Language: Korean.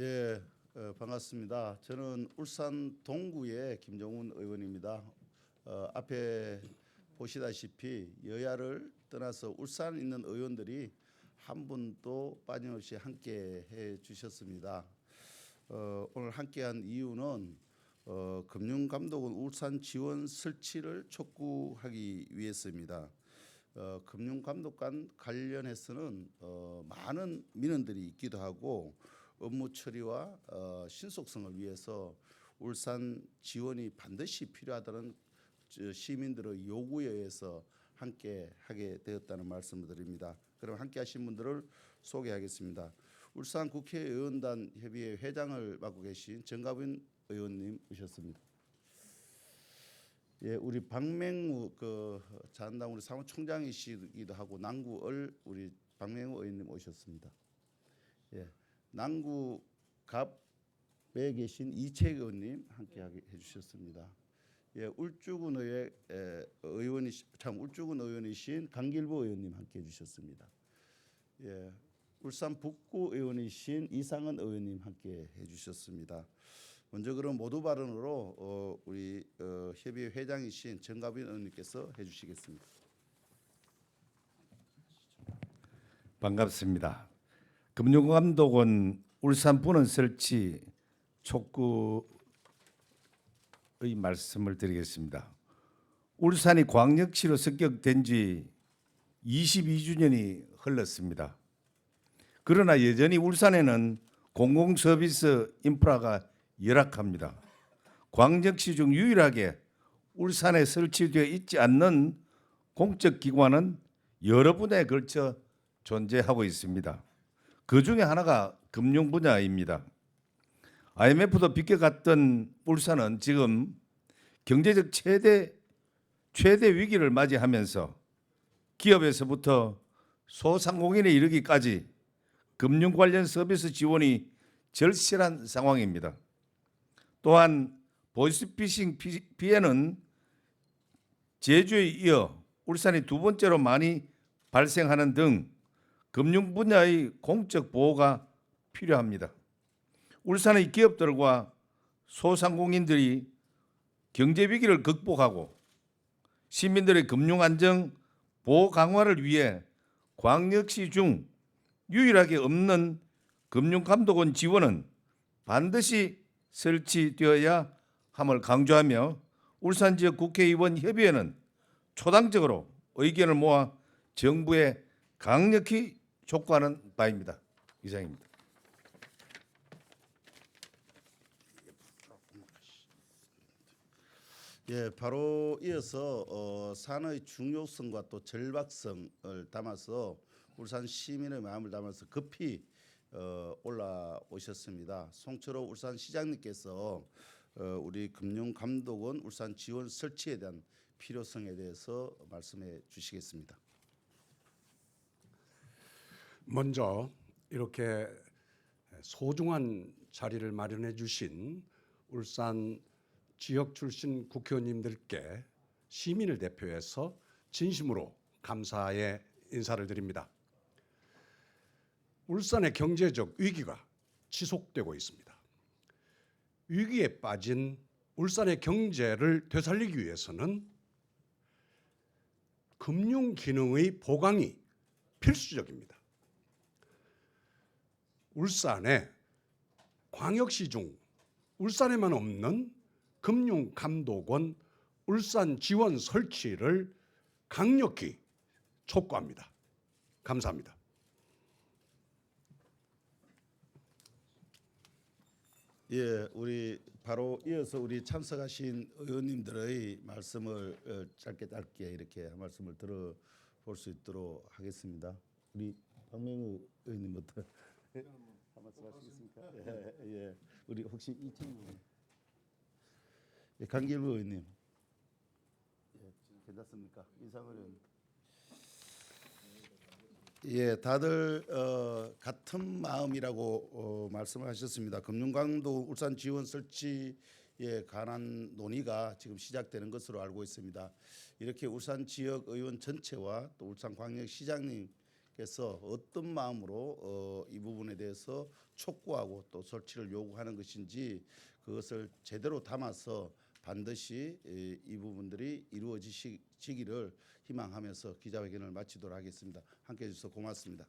예, 어, 반갑습니다. 저는 울산 동구의 김종훈 의원입니다. 어, 앞에 보시다시피 여야를 떠나서 울산에 있는 의원들이 한 분도 빠짐없이 함께 해 주셨습니다. 어, 오늘 함께한 이유는 어, 금융감독원 울산 지원 설치를 촉구하기 위해서입니다. 어, 금융감독관 관련해서는 어, 많은 민원들이 있기도 하고 업무 처리와 어, 신속성을 위해서 울산 지원이 반드시 필요하다는 저 시민들의 요구에 의해서 함께 하게 되었다는 말씀을 드립니다. 그럼 함께 하신 분들을 소개하겠습니다. 울산 국회의원단 협의회 회장을 맡고 계신 정가빈 의원님 오셨습니다. 예, 우리 박맹우 그 자한당 우리 사무총장이시기도 하고 남구을 우리 박맹우 의원님 오셨습니다. 예, 남구 갑에 계신 이채 의원님 함께 해주셨습니다. 예, 울주군 의회 에, 의원이 참 울주군 의원이신 강길보 의원님 함께 해주셨습니다. 예, 울산 북구 의원이신 이상은 의원님 함께 해주셨습니다. 먼저 그럼 모두 발언으로 어, 우리 어, 협의회 회장이신 정가빈 의원님께서 해주시겠습니다. 반갑습니다. 금융감독원 울산분원 설치 촉구의 말씀을 드리겠습니다. 울산이 광역시로 습격된 지 22주년이 흘렀습니다. 그러나 여전히 울산에는 공공서비스 인프라가 열악합니다. 광역시 중 유일하게 울산에 설치되어 있지 않는 공적 기관은 여러 분야에 걸쳐 존재하고 있습니다. 그 중에 하나가 금융 분야입니다. IMF도 비껴갔던 울산은 지금 경제적 최대 최대 위기를 맞이하면서 기업에서부터 소상공인에 이르기까지 금융 관련 서비스 지원이 절실한 상황입니다. 또한 보이스피싱 피- 피해는 제주에 이어 울산이 두 번째로 많이 발생하는 등 금융 분야의 공적 보호가 필요합니다. 울산의 기업들과 소상공인들이 경제 위기를 극복하고 시민들의 금융 안정 보호 강화를 위해 광역시 중 유일하게 없는 금융감독원 지원은 반드시 설치되어야 함을 강조하며 울산 지역 국회의원 협의회는 초당적으로 의견을 모아 정부에 강력히 촉구하는 바입니다. 이상입니다. 예, 바로 이어서 어, 산의 중요성과 또 절박성을 담아서 울산 시민의 마음을 담아서 급히 어, 올라오셨습니다. 송철호 울산 시장님께서 어, 우리 금융감독원 울산 지원 설치에 대한 필요성에 대해서 말씀해 주시겠습니다. 먼저 이렇게 소중한 자리를 마련해 주신 울산 지역 출신 국회의원님들께 시민을 대표해서 진심으로 감사의 인사를 드립니다. 울산의 경제적 위기가 지속되고 있습니다. 위기에 빠진 울산의 경제를 되살리기 위해서는 금융 기능의 보강이 필수적입니다. 울산에 광역시 중 울산에만 없는 금융감독원 울산 지원 설치를 강력히 촉구합니다. 감사합니다. 예, 우리 바로 이어서 우리 참석하신 의원님들의 말씀을 어, 짧게 짧게 이렇게 한 말씀을 들어볼 수 있도록 하겠습니다. 우리 박명우 의원님부터 한 말씀 하시겠습니까? 예, 예. 우리 혹시 이채무 의원, 예, 강길부 의원님, 예, 괜찮습니까? 이상을 의원. 예, 다들 어, 같은 마음이라고 어, 말씀을 하셨습니다. 금융강도 울산 지원 설치에 관한 논의가 지금 시작되는 것으로 알고 있습니다. 이렇게 울산 지역 의원 전체와 또 울산 광역 시장님께서 그래서 어떤 마음으로 어, 이 부분에 대해서 촉구하고 또 설치를 요구하는 것인지 그것을 제대로 담아서 반드시 이, 이 부분들이 이루어지기를 희망하면서 기자회견을 마치도록 하겠습니다. 함께해 주셔서 고맙습니다.